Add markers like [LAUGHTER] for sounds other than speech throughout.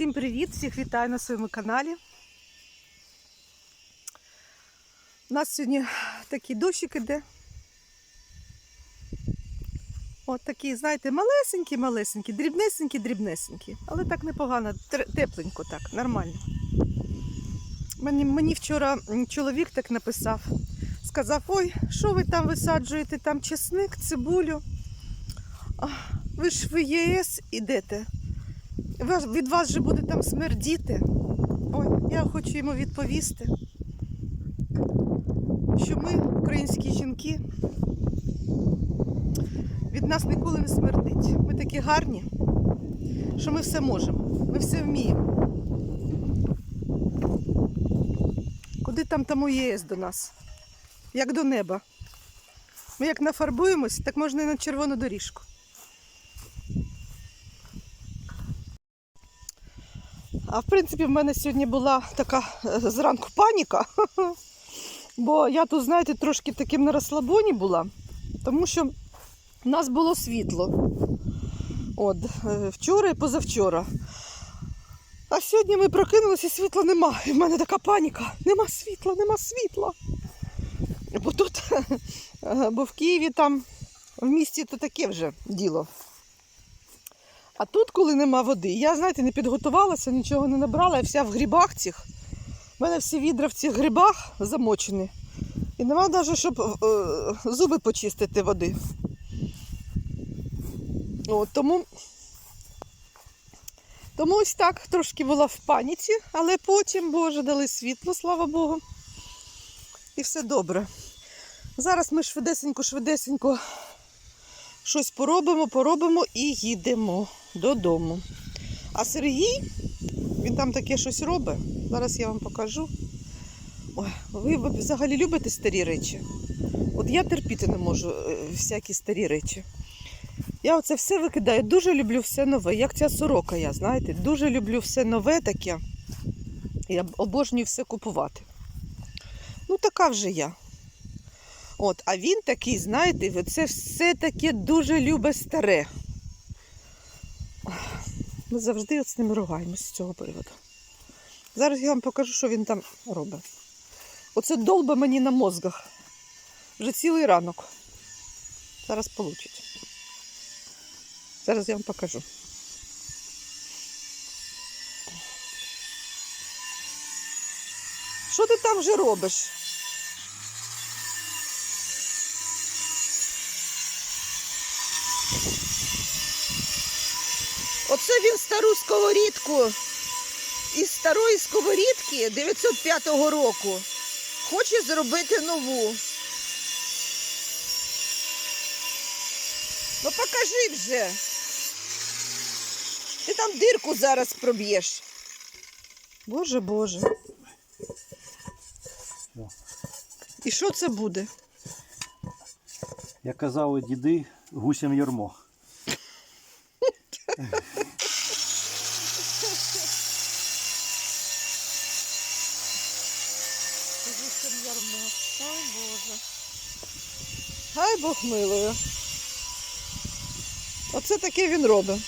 Всім привіт! Всіх вітаю на своєму каналі. У нас сьогодні такий дощик іде. От такий, знаєте, малесенький, малесенький, дрібнесенький, дрібнесенький. Але так непогано, тепленько так, нормально. Мені, мені вчора чоловік так написав. Сказав, ой, що ви там висаджуєте? Там чесник, цибулю. Ви ж в ЄС ідете. Від вас же буде там смердіти. Ой, я хочу йому відповісти, що ми, українські жінки, від нас ніколи не смердить. Ми такі гарні, що ми все можемо, ми все вміємо. Куди там тому ЄС до нас? Як до неба. Ми як нафарбуємось, так можна і на червону доріжку. А в принципі, в мене сьогодні була така е, зранку паніка. [LAUGHS] Бо я тут, знаєте, трошки таким на розслабоні була, тому що в нас було світло. От, е, вчора і позавчора. А сьогодні ми прокинулися і світла нема. І в мене така паніка. Нема світла, нема світла. Бо тут, [LAUGHS] е, бо в Києві там в місті то таке вже діло. А тут, коли нема води, я, знаєте, не підготувалася, нічого не набрала, я вся в грибах цих. У мене всі відра в цих грибах замочені. І нема навіть, щоб е, зуби почистити води. От, тому, тому ось так трошки була в паніці, але потім, Боже, дали світло, слава Богу. І все добре. Зараз ми швидесенько-швидесенько щось поробимо, поробимо і їдемо додому. А Сергій, він там таке щось робить. Зараз я вам покажу. Ой, ви взагалі любите старі речі? От я терпіти не можу е, всякі старі речі. Я оце все викидаю. Дуже люблю все нове. Як ця сорока, я, знаєте, дуже люблю все нове таке. Я обожнюю все купувати. Ну, така вже я. От, а він такий, знаєте, це все таке дуже любе старе. Ми завжди от з ним ругаємось з цього приводу. Зараз я вам покажу, що він там робить. Оце долба мені на мозгах. Вже цілий ранок. Зараз получить. Зараз я вам покажу. Що ти там вже робиш? Оце він стару сковорідку із старої сковорідки 905 року хоче зробити нову. Ну покажи вже. Ти там дирку зараз проб'єш. Боже Боже. І що це буде? Як казали діди, гусям ярмо. [LAUGHS] Ой, Боже. Хай Бог милує. Оце таке він робить.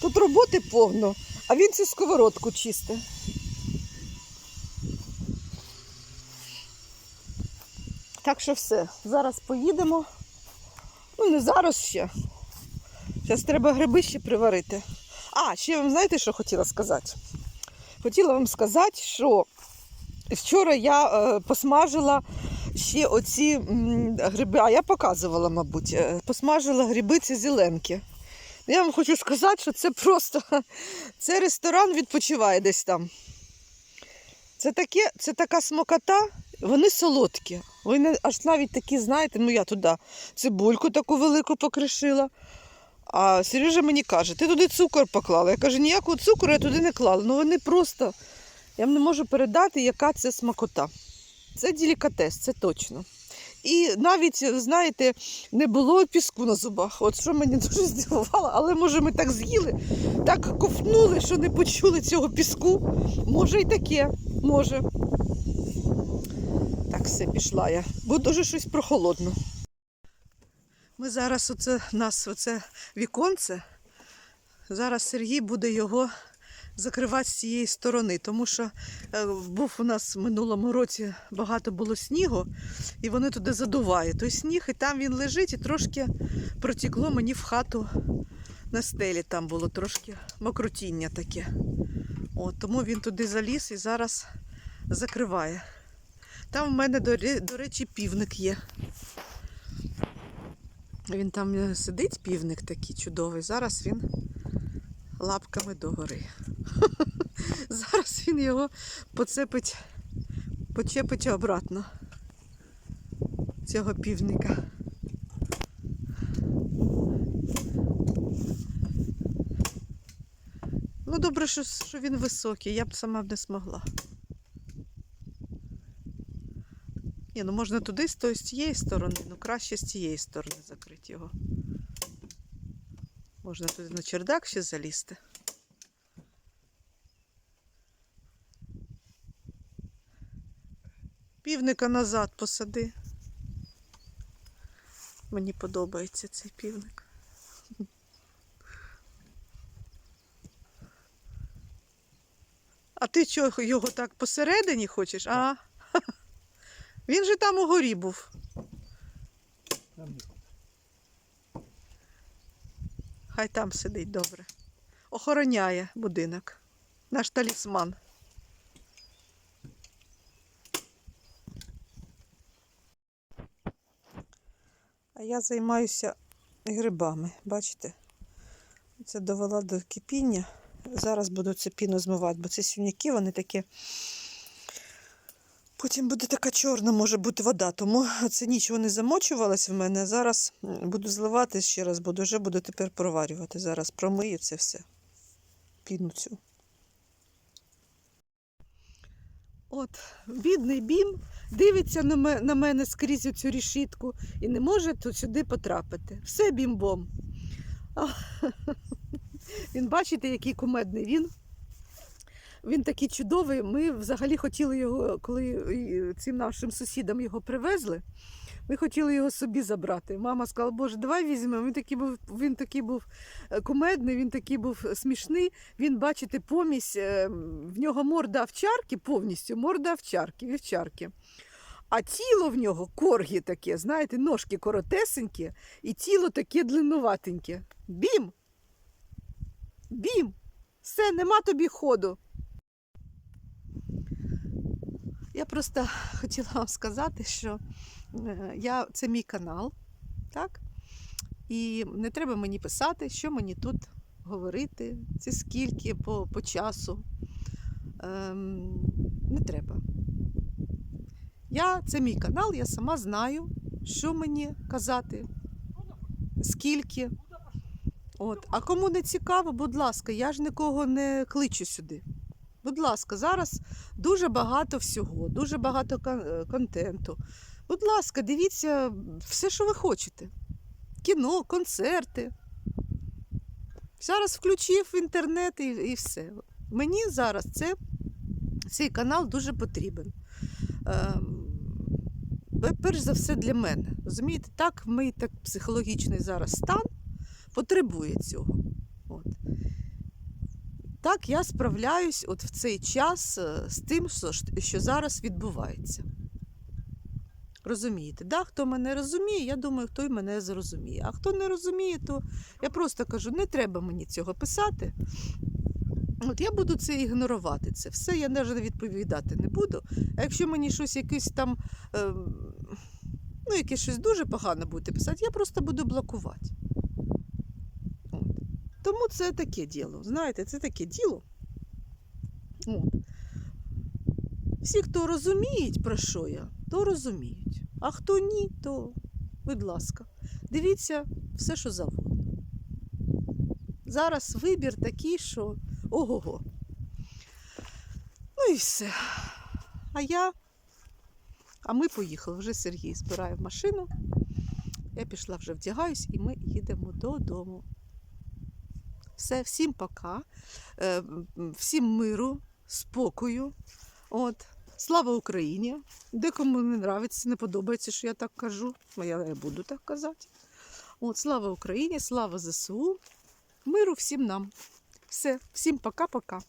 Тут роботи повно, а він цю сковородку чистить. Так що все, зараз поїдемо. Ну, не зараз ще. Зараз треба гриби ще приварити. А, ще вам знаєте, що хотіла сказати? Хотіла вам сказати, що вчора я е, посмажила ще оці гриби, а я показувала, мабуть, е, посмажила гриби ці зеленки. Я вам хочу сказати, що це просто [LAUGHS] це ресторан відпочиває десь там. Це, таке, це така смокота, вони солодкі. Вони аж навіть такі, знаєте, ну я туди цибульку таку велику покришила. А Сережа мені каже, ти туди цукор поклала. Я кажу, ніякого цукру я туди не клала. Ну вони просто, я вам не можу передати, яка це смакота. Це делікатес, це точно. І навіть, знаєте, не було піску на зубах. От що мене [LAUGHS] дуже здивувало, але може ми так з'їли, так ковтнули, що не почули цього піску. Може і таке, може. Так, все, пішла я. Бо дуже щось прохолодно. Ми зараз оце нас оце віконце Зараз Сергій буде його закривати з цієї сторони, тому що е, був у нас в минулому році багато було снігу, і вони туди задувають. Той сніг, і там він лежить, і трошки протекло мені в хату на стелі. Там було трошки мокротіння таке. От, тому він туди заліз і зараз закриває. Там в мене, до речі, півник є. Він там е, сидить, півник такий чудовий. Зараз він лапками догори. [LAUGHS] Зараз він його поцепить, почепить обратно. Цього півника. Ну, добре, що, він високий, я б сама б не змогла. Ні, ну можна туди з цієї сторони, ну краще з цієї сторони закрити його. Можна туди на чердак ще залізти. Півника назад посади. Мені подобається цей півник. А ти чого його так посередині хочеш? А? Він же там угорі був. Хай там сидить добре. Охороняє будинок. Наш талісман. А я займаюся грибами, бачите? Це довела до кипіння. Зараз буду це піну змивати, бо це сівняки, вони такі. Потім буде така чорна, може бути вода. Тому це нічого не замочувалось в мене. Зараз буду зливати ще раз, буду вже буду тепер проварювати. Зараз промию це все. Піну цю. От, бідний бім дивиться на, ме- на мене скрізь цю рішітку і не може тут сюди потрапити. Все бімбом. [LAUGHS] Він, бачите, який кумедний він. Він такий чудовий. Ми взагалі хотіли його, коли е, цим нашим сусідам його привезли. Ми хотіли його собі забрати. Мама сказала, Боже, давай візьмемо. Він такий був, він такий був е, кумедний, він такий був смішний. Він, бачите, помість, е, в нього морда овчарки, повністю морда овчарки, вівчарки. А тіло в нього коргі таке, знаєте, ножки коротесенькі, і тіло таке длиннуватеньке. Бім! Бім! Все, нема тобі ходу. Я просто [LAUGHS] хотіла вам сказати, що е, я, це мій канал, так? І не треба мені писати, що мені тут говорити, це скільки по, по часу. Ем, не треба. Я, це мій канал, я сама знаю, що мені казати, скільки. От. А кому не цікаво, будь ласка, я ж нікого не кличу сюди. Будь ласка, зараз дуже багато всього, дуже багато е, контенту. Будь ласка, дивіться все, що ви хочете. Кіно, концерти. Зараз включив інтернет і, і все. Мені зараз це, цей канал дуже потрібен. Пе- перш за все для мене. Розумієте, так, мій так психологічний зараз стан потребує цього. Так, я справляюсь от в цей час е, з тим, що, зараз відбувається. Розумієте, да? хто мене розуміє, я думаю, хто й мене зрозуміє. А хто не розуміє, то я просто кажу, не треба мені цього писати. От я буду це ігнорувати. Це все, я навіть відповідати не буду. А якщо мені щось якесь там, е, ну, якесь щось дуже погане будете писати, я просто буду блокувати. Тому це таке діло. Знаєте, це таке діло. От. Всі, хто розуміють, про що я, то розуміють. А хто ні, то, будь ласка, дивіться все, що завгодно. Зараз вибір такий, що ого-го. Ну і все. А я. А ми поїхали. Вже Сергій збирає в машину. Я пішла вже вдягаюсь, і ми їдемо додому. Все, всім пока. Е, Всім миру, спокою. От. Слава Україні! Декому не нравиться, не подобається, що я так кажу. але Я буду так казати. От, слава Україні, слава ЗСУ. Миру всім нам. Все, всім пока-пока.